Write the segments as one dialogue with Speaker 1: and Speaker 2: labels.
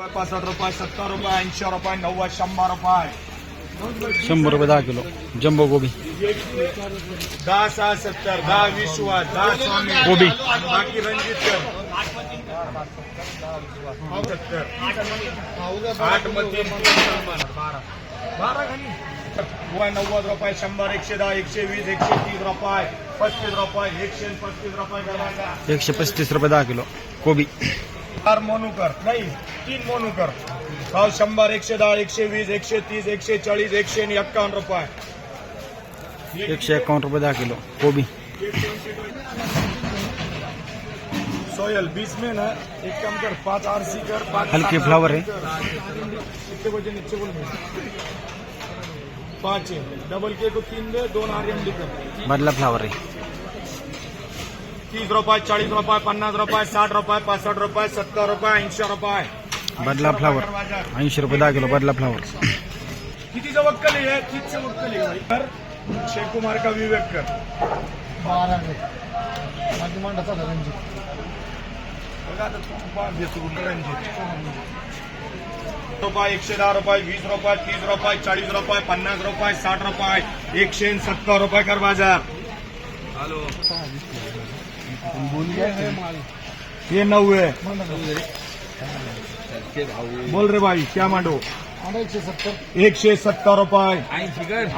Speaker 1: रुपये पासष्ट रुपये सत्तर रुपये ऐंशी रुपये नव्वद शंभर रुपये.
Speaker 2: शंभर रुपये दहा किलो. जम्बो गोबी.
Speaker 1: दहा सहा सत्तर दहा विश्वास दहा स्वामी
Speaker 2: गोबी.
Speaker 1: बाकी सत्तर. आठ मध्ये बारा. खाली वय नव्वद रुपये शंभर एकशे दहा एकशे वीस एकशे तीस रुपये पस्तीस रुपये एकशे पस्तीस रुपये
Speaker 2: एकशे पस्तीस रुपये दहा किलो. कोबी
Speaker 1: चार मोनूकर नाही तीन मोनूकर भाव शंभर एकशे दहा एकशे वीस एकशे तीस एकशे चाळीस एकशे एक्कावन्न रुपये
Speaker 2: एकशे एकावन्न रुपये दहा किलो कोबी
Speaker 1: सोयल बीस में ना एक काम कर पाँच आर सी कर पाँच
Speaker 2: हल्के फ्लावर है।
Speaker 1: कर। कितने बजे नीचे बोल? पाँच है डबल के को तीन दे दोन आर एम डी कर
Speaker 2: बदला फ्लावर आहे
Speaker 1: तीस रुपये चाळीस रुपये पन्नास रुपये साठ रुपये पासष्ट रुपये सत्तर रुपये ऐंशी रुपये.
Speaker 2: बदला फ्लावर ऐंशी रुपये दहा किलो बदला फ्लावर
Speaker 1: कितीचं वक्कल आहे कितीचं वक्कल आहे तर शेकुमार का विवेक कर बघा आता रणजित रुपये एकशे दहा रुपये वीस रुपये तीस रुपये चाळीस रुपये पन्नास रुपये साठ रुपये एकशे सत्तर रुपये कर बाजार. ये नव्वे बोल रे भाई क्या मांडो? एकशे सत्तर रुपये।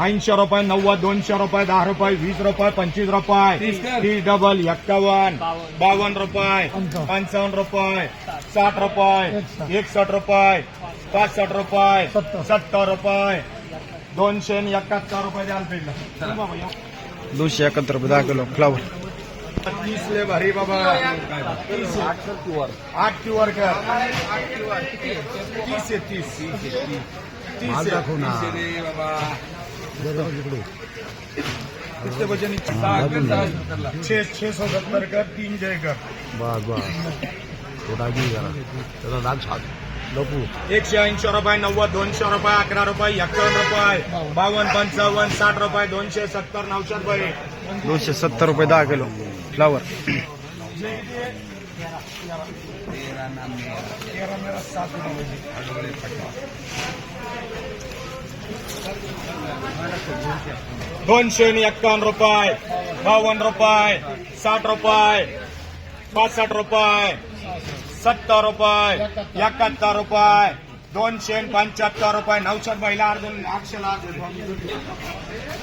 Speaker 1: ऐंशी रुपये नव्वद दोनशे रुपये दहा रुपये वीस रुपये पंचवीस रुपये। तीस डबल एक्कावन्न बावन्न रुपये पंचावन्न रुपये साठ रुपये एकसठ रुपये पासष्ट रुपये सत्तर। रुपये। दोनशे आणि एकाहत्तर रुपये द्यायला पाहिजे
Speaker 2: दोनशे एकाहत्तर रुपये दहा किलो फ्लावर
Speaker 1: तीस ले भारी बाबा तीस. आठ क्यू? आर कर तीस। आहे तीस तीस। आहे. कितने बजे छह सौ सत्तर कर तीन जय कर
Speaker 2: बस बस दाग छान लपू
Speaker 1: एकशे ऐंशी रुपये नव्वद दोनशे रुपये अकरा रुपये एक्कावन्न रुपये बावन्न पंचावन्न साठ रुपये दोनशे सत्तर नऊशे रुपये.
Speaker 2: दोनशे सत्तर रुपये दहा किलो. फ्लावर
Speaker 1: दोनशे एक्कावन्न रुपये बावन्न रुपये साठ रुपये पासष्ट रुपये. सत्तर रुपये एकाहत्तर. रुपये दोनशे पंच्याहत्तर रुपये. नऊशे महिला अर्जुन आठशे लाख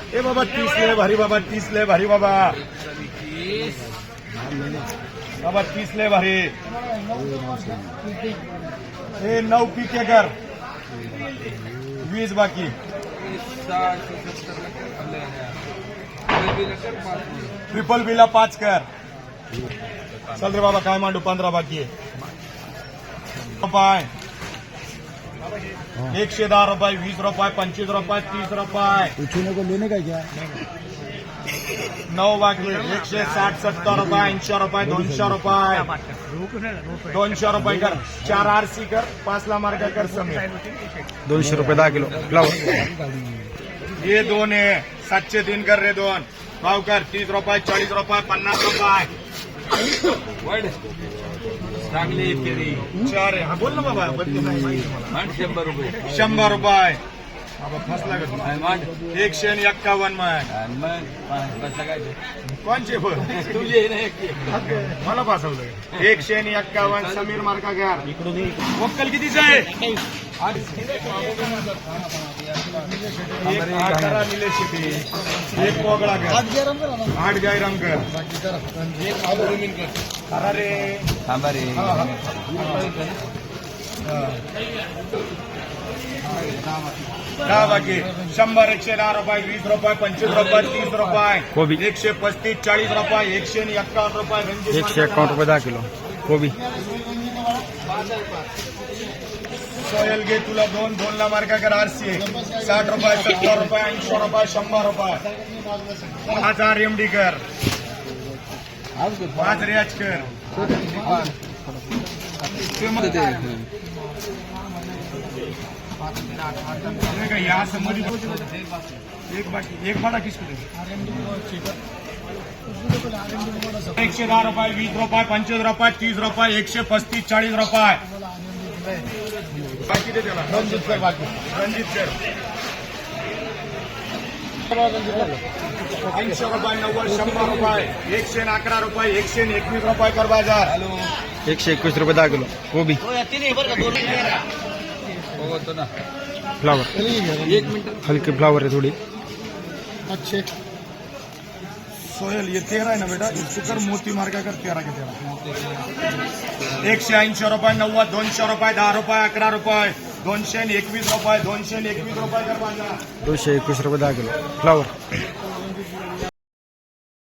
Speaker 1: ए बाबा तीस ले भारी बाबा तीस ले भारी बाबा. बाबा तीस ले भारी. हे नऊ पिके कर. वीस बाकी. ट्रिपल बीला पाच कर. चल रे बाबा काय मांडू? पंधरा बाकी आहे. रुपये। एकशे दहा रुपये वीस रुपये पंचवीस रुपये तीस रुपये।
Speaker 2: उठूने को लेने का क्या?
Speaker 1: नऊ बाकी एकशे साठ सत्तर रुपये ऐंशी रुपये दोनशे रुपये। दोनशे रुपये कर चार आर सी कर पाचला मार्ग कर समीर।
Speaker 2: दोनशे रुपये दहा किलो.
Speaker 1: हे दोन आहे सातशे तीन कर रे दोन. भाव कर तीस रुपये चाळीस रुपये पन्नास रुपये।
Speaker 3: चांगली केळी
Speaker 1: चार आहे. हा बोल ना बाबा माहिती मला.
Speaker 3: मांड शंभर रुपये.
Speaker 1: शंभर रुपये. बाबा फसला का तू?
Speaker 3: आणि मांड.
Speaker 1: एकशे आणि एक्कावन्न मग
Speaker 3: आणि मग बसला काय ते?
Speaker 1: कोणचे पण.
Speaker 3: तुझे ना एक.
Speaker 1: मला फसवलं एकशे आणि एक्कावन्न समीर मार्का घर वक्कल कितीच आहे? बाकी शंभर एकशे दहा रुपये वीस रुपये पंचवीस रुपये तीस. रुपये एकशे पस्तीस चाळीस रुपये एकशे एक्कावन्न रुपये
Speaker 2: एकशे रुपये दहा किलो कोबी
Speaker 1: सोयल घे तुला दोन दोन ला मार्का कर आरसी साठ रुपये सत्तर रुपये ऐंशी रुपये शंभर रुपये. हजार एमडी एम डी कर. पाच रियाज कर. नाही का, या एक बाकी एक किसको एकशे दहा रुपये वीस रुपये पंचवीस रुपये तीस रुपये एकशे पस्तीस चाळीस रुपये. बाकी दे त्याला रणजित सर बाकी। रणजित सर। ऐंशी रुपये नव्वद शंभर रुपये एकशे अकरा रुपये एकशे एकवीस रुपये कर बाज़ार।
Speaker 2: एकशे एकवीस रुपये दहा किलो कोबी फ्लावर.
Speaker 3: एक मिनिट.
Speaker 2: हलकी फ्लावर आहे थोडी.
Speaker 1: अच्छे. सोहेल ये तेरा है ना बेटा? इसको कर मोती मार कर तेरा के तेरा एकशे ऐंशी रुपये नव्वद दोनशे रुपये दहा रुपये अकरा रुपये दोनशे आणि एकवीस रुपये दोनशे आणि एकवीस रुपये कर बाजार.
Speaker 2: दोनशे एकवीस रुपये दहा किलो. फ्लावर